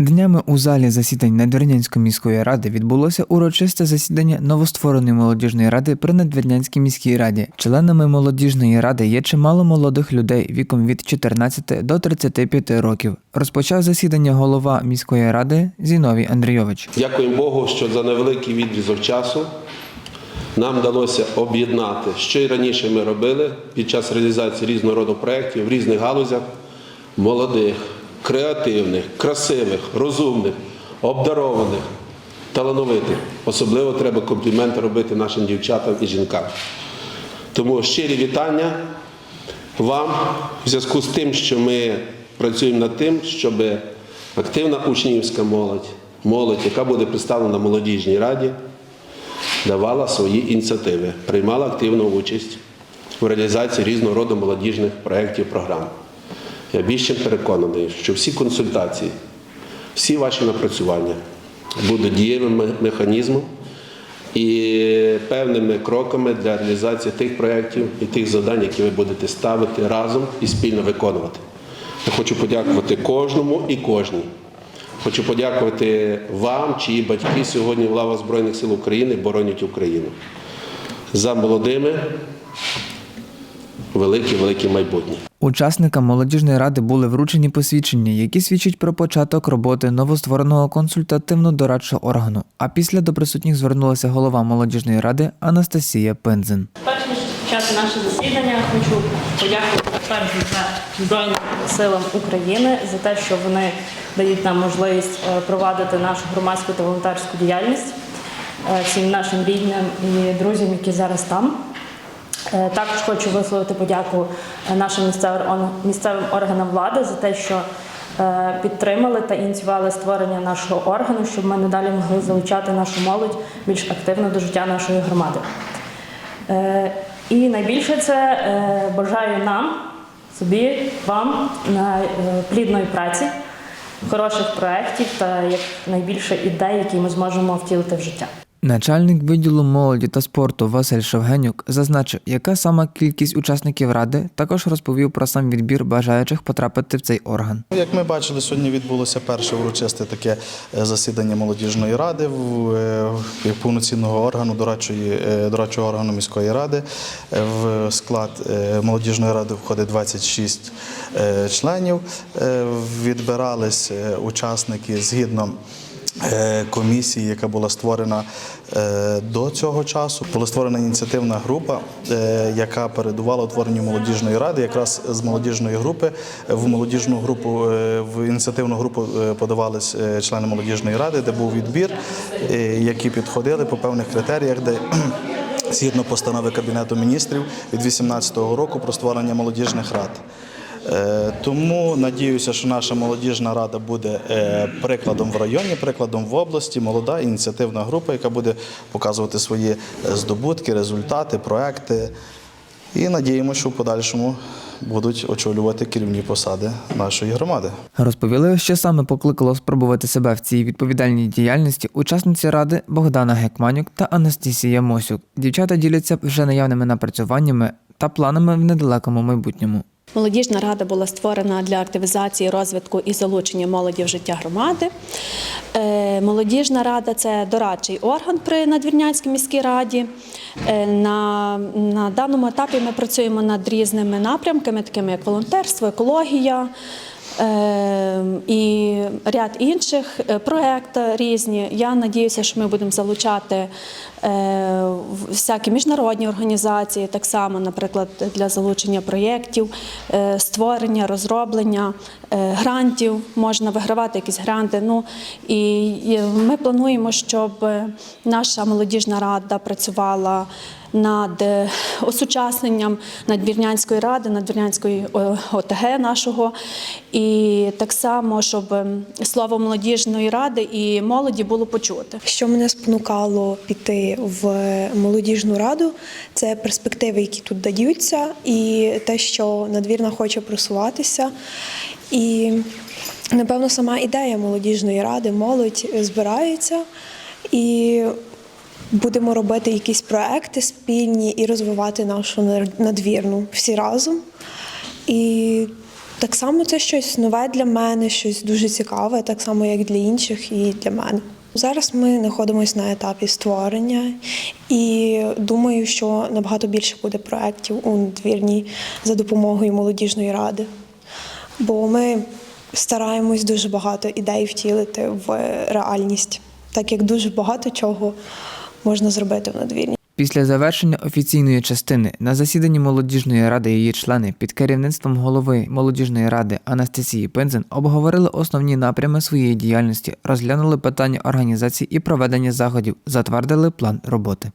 Днями у залі засідань Надвірнянської міської ради відбулося урочисте засідання новоствореної молодіжної ради при Надвірнянській міській раді. Членами молодіжної ради є чимало молодих людей віком від 14 до 35 років. Розпочав засідання голова міської ради Зіновій Андрійович. Дякуємо Богу, що за невеликий відрізок часу нам вдалося об'єднати, що й раніше ми робили під час реалізації різного роду проєктів в різних галузях молодих, креативних, красивих, розумних, обдарованих, талановитих. Особливо треба компліменти робити нашим дівчатам і жінкам. Тому щирі вітання вам в зв'язку з тим, що ми працюємо над тим, щоб активна учнівська молодь, молодь, яка буде представлена в молодіжній раді, давала свої ініціативи, приймала активну участь у реалізації різного роду молодіжних проєктів програм. Я більш чим переконаний, що всі консультації, всі ваші напрацювання будуть дієвим механізмом і певними кроками для реалізації тих проєктів і тих завдань, які ви будете ставити разом і спільно виконувати. Я хочу подякувати кожному і кожній. Хочу подякувати вам, чиї батьки сьогодні в лавах Збройних сил України боронять Україну. За молодими велике-велике майбутнє. Учасникам молодіжної ради були вручені посвідчення, які свідчать про початок роботи новоствореного консультативно-дорадчого органу. А після до присутніх звернулася голова молодіжної ради Анастасія Пензин. Перш ніж почати наше засідання, хочу подякувати перш за Збройним силам України за те, що вони дають нам можливість е, провадити нашу громадську та волонтерську діяльність е, всім нашим рідним і друзям, які зараз там. Е, Також хочу висловити подяку е, нашим місцевим органам влади за те, що е, підтримали та ініціювали створення нашого органу, щоб ми надалі могли залучати нашу молодь більш активно до життя нашої громади. І найбільше це бажаю нам, собі, вам плідної праці, хороших проєктів та як найбільше ідей, які ми зможемо втілити в життя. Начальник відділу молоді та спорту Василь Шевгенюк зазначив, яка сама кількість учасників ради, також розповів про сам відбір бажаючих потрапити в цей орган. Як ми бачили, сьогодні відбулося перше урочисте таке е, засідання молодіжної ради в е, повноцінного органу дорадчої е, дорадчого органу міської ради. В склад молодіжної ради входить 26 е, членів. Відбирались учасники згідно. Е, Комісії, яка була створена е, до цього часу, була створена ініціативна група, е, яка передувала утворенню молодіжної ради. Якраз з молодіжної групи в молодіжну групу в ініціативну групу подавались члени молодіжної ради, де був відбір, які підходили по певних критеріях, де згідно постанови Кабінету міністрів від 2018 року про створення молодіжних рад. Е, Тому надіюся, що наша молодіжна рада буде е, прикладом в районі, прикладом в області, молода ініціативна група, яка буде показувати свої е, здобутки, результати, проекти. І надіємося, що в подальшому будуть очолювати керівні посади нашої громади. Розповіли, що саме покликало спробувати себе в цій відповідальній діяльності учасниці ради Богдана Гекманюк та Анастасія Мосюк. Дівчата діляться вже наявними напрацюваннями та планами в недалекому майбутньому. Молодіжна рада була створена для активізації, розвитку і залучення молоді в життя громади. Е, Молодіжна рада це дорадчий орган при Надвірнянській міській раді. Е, На, на даному етапі ми працюємо над різними напрямками, такими як волонтерство, екологія. Е, І ряд інших е, проєкти різні. Я надіюся, що ми будемо залучати е, всякі міжнародні організації, так само, наприклад, для залучення проєктів, е, створення, розроблення грантів, можна вигравати якісь гранти. Ну і ми плануємо, щоб наша молодіжна рада працювала над е, осучасненням надвірнянської ради, надвірнянської ОТГ нашого, і так само, щоб ем, слово молодіжної ради і молоді було почути. Що мене спонукало піти в молодіжну раду, це перспективи, які тут даються, і те, що надвірна хоче просуватися. І напевно сама ідея молодіжної ради, молодь збирається і будемо робити якісь проекти спільні і розвивати нашу надвірну всі разом. І Так само це щось нове для мене, щось дуже цікаве, так само як для інших і для мене. Зараз ми знаходимося на етапі створення, і думаю, що набагато більше буде проєктів у надвірній за допомогою молодіжної ради. Бо ми стараємось дуже багато ідей втілити в реальність, так як дуже багато чого можна зробити в надвірні. Після завершення офіційної частини на засіданні молодіжної ради її члени під керівництвом голови молодіжної ради Анастасії Пензен обговорили основні напрями своєї діяльності, розглянули питання організації і проведення заходів, затвердили план роботи.